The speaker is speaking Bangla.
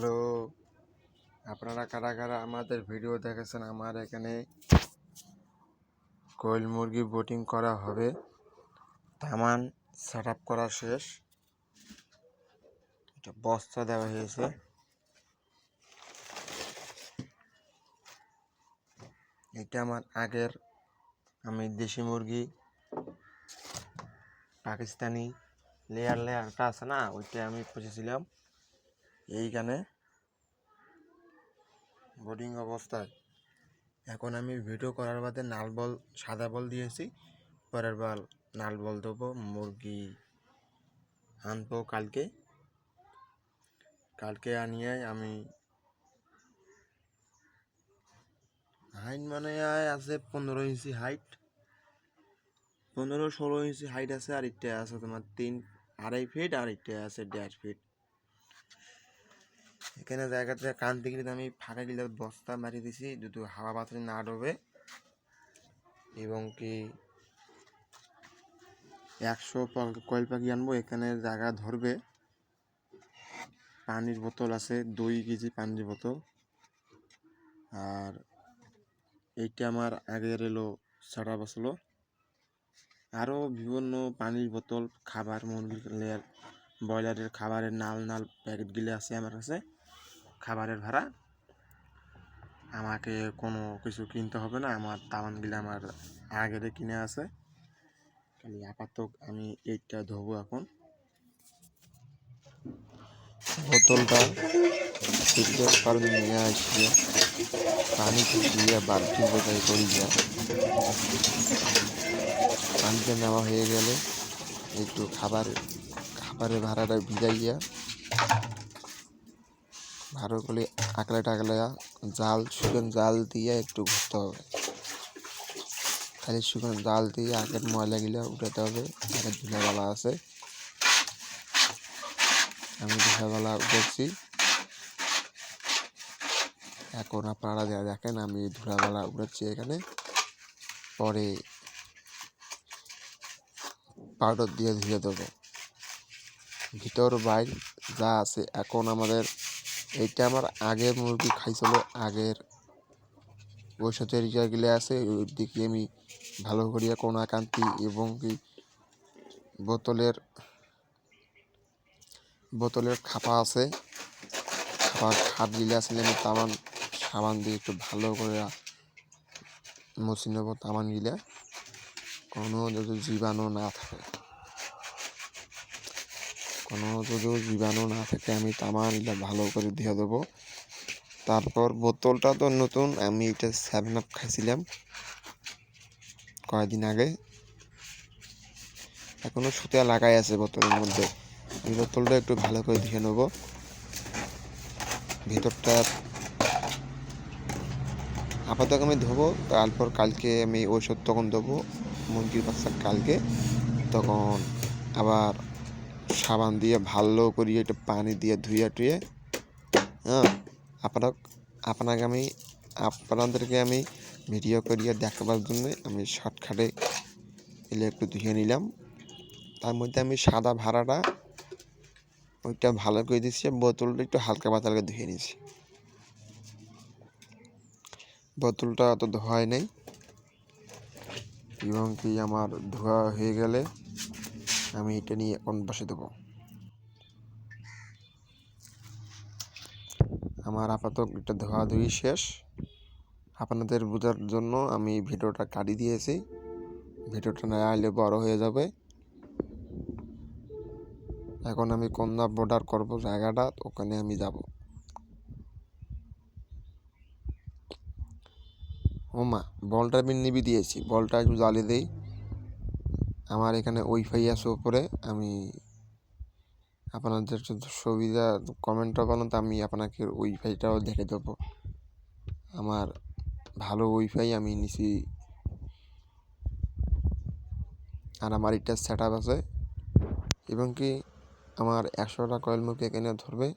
হ্যালো। আপনারা কারা কারা আমাদের ভিডিও দেখেছেন? আমার এখানে কোয়েল মুরগি বোটিং করা হবে। তামান সেট আপ করা শেষ। এটা বস্তা দেওয়া হয়েছে। এটা আমার আগের, আমি দেশি মুরগি, পাকিস্তানি লেয়ার লেয়ারটা আছে না, ওইটা আমি পুষেছিলাম এইখানে বোর্ডিং অবস্থায়। এখন আমি ভিডিও করার বাদে নাল বল, সাদা বল দিয়েছি। পরের বল নাল বল দেবো মুরগি আনব কালকে। কালকে আনিয়ে আমি হাইট মানে আছে পনেরো ইঞ্চি হাইট পনেরো ষোলো ইঞ্চি হাইট আছে, আর একটা আছে তোমার তিন, আড়াই ফিট আর একটা আছে দেড় ফিট এখানে জায়গাটা কান থেকে আমি ফাঁকা গিলে বস্তা মারিয়ে দিছি যদি হাওয়া বাতাসে না ডোবে। এবং কি একশো কয়েল পাখি আনব, এখানে জায়গা ধরবে। পানির বোতল আছে, দুই কেজি পানির বোতল। আর এইটা আমার আগের এলো ছটা বসল আরও বিভিন্ন পানির বোতল, খাবার মুরগির লেয়ার, ব্রয়লারের খাবারের নাল নাল প্যাকেটগুলি আছে আমার কাছে। খাবারের ভাড়া। আমাকে কোনো কিছু কিনতে হবে না, আমার তামানগুলো আমার আগের কিনে আছে। খালি আপাতত আমি এইটা ধোবো এখন। বোতলটা ফিল্টার করে নিয়ে আসছি। পানি দিয়ে বালতি বোঝাই করি যা পানিটা নেওয়া হয়ে গেলে একটু খাবার, খাবারের ভাড়াটা ভিজাইয়া ভালো করে আকলা টাকলে জাল, শুকনো জাল দিয়ে একটু ঘুরতে হবে। খালি শুকনো জাল দিয়ে আগের ময়লাগুলো উঠাতে হবে। আগের ধুলাবালা আছে। আমি ধুলাবালা উঠেছি। এখন আপনারা যা দেখেন, আমি ধুলাবালা উঠেছি এখানে। পরে পাউডার দিয়ে ধুয়ে দেবো। ভিতর বাইর যা আছে, এখন আমাদের এইটা আমার আগের মুরগি খাইছিল, আগের সাথে রিচার্জগুলো আছে ওই দিকে আমি ভালো করিয়া কোনা কান্তি এবং কি বোতলের বোতলের খাপা আছে খাপা খাট গিলে আসলে আমি তামান, সাবান দিয়ে একটু ভালো করে মুছি নেব তামান গিলা কোনো যদি জীবাণু না থাকে। কোনো যদি জীবাণু না থাকে, আমি তামানটা ভালো করে দিয়ে দেবো। তারপর বোতলটা তো নতুন, আমি এটা সেভেন আপ খাইছিলাম কয়েকদিন আগে। এখনও সুতা লাগাই আছে বোতলের মধ্যে। এই বোতলটা একটু ভালো করে ধুয়ে নেব। ভিতরটা আপাতত আমি ধোবো, তারপর কালকে আমি ওষুধ তখন দেবো, মুরগির বাচ্চা কালকে, তখন আবার সাবান দিয়ে ভালো করিয়ে একটু পানি দিয়ে ধুয়ে টুয়ে হ্যাঁ আপনার, আপনাকে আমি, আপনাদেরকে আমি ভিডিও করিয়ে দেখাবার জন্য আমি শর্টকাটে এলে একটু ধুয়ে নিলাম। তার মধ্যে আমি সাদা ভাড়াটা ওইটা ভালো করে দিচ্ছি বোতলটা একটু হালকা পাতলা ধুয়ে নিয়েছি বোতলটা অত ধোয়াই নেই। এবং কি আমার ধোয়া হয়ে গেলে আমি এটা নিয়ে এখন বসে দেবো আমার আপাতত এটা ধোয়াধুয়ি শেষ। আপনাদের বোঝার জন্য আমি ভিডিওটা কাটি দিয়েছি। ভিডিওটা না আসলে বড় হয়ে যাবে। এখন আমি কন্যা বর্ডার করব জায়গাটা ওখানে আমি যাব। ও মা, বলটা আমি নিবি দিয়েছি। বলটা একটু জ্বালিয়ে দেই। আমার এখানে ওয়াইফাই আছে উপরে, আমি আপনাদের সুবিধা, কমেন্টও বলেন তো আমি আপনাকে ওয়াইফাইটাও দেখে দেবো। আমার ভালো ওয়াইফাই আমি নিছি। আর আমার এটা সেট আছে। এবং কি আমার একশোটা কয়েল মুখে এখানে ধরবে।